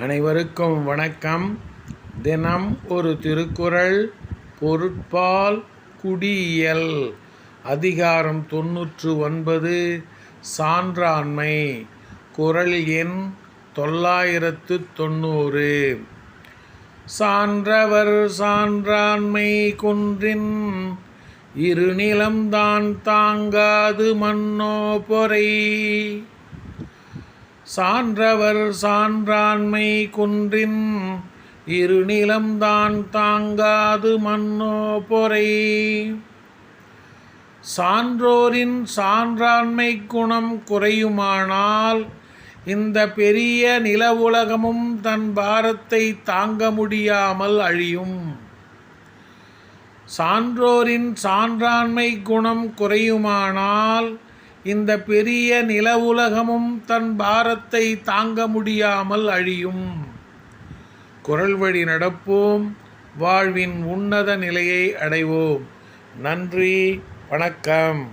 அனைவருக்கும் வணக்கம். தினம் ஒரு திருக்குறள் பொருட்பால் குடியியல் அதிகாரம் தொன்னூற்று ஒன்பது சான்றாண்மை குரல் எண் தொள்ளாயிரத்து தொண்ணூறு. சான்றவர் சான்றாண்மை குன்றின் இருநிலம்தான் தாங்காது மன்னோ பொறை. சான்றவர் சான்றாண்மை குன்றின் இருநிலம்தான் தாங்காது மன்னோ பொறை. சான்றோரின் சான்றாண்மை குணம் குறையுமானால் இந்த பெரிய நில உலகமும் தன் பாரத்தை தாங்க முடியாமல் அழியும். சான்றோரின் சான்றாண்மை குணம் குறையுமானால் இந்த பெரிய நில உலகமும் தன் பாரத்தை தாங்க முடியாமல் அழியும். குரல் வழி நடப்போம் வாழ்வின் உன்னத நிலையை அடைவோம். நன்றி வணக்கம்.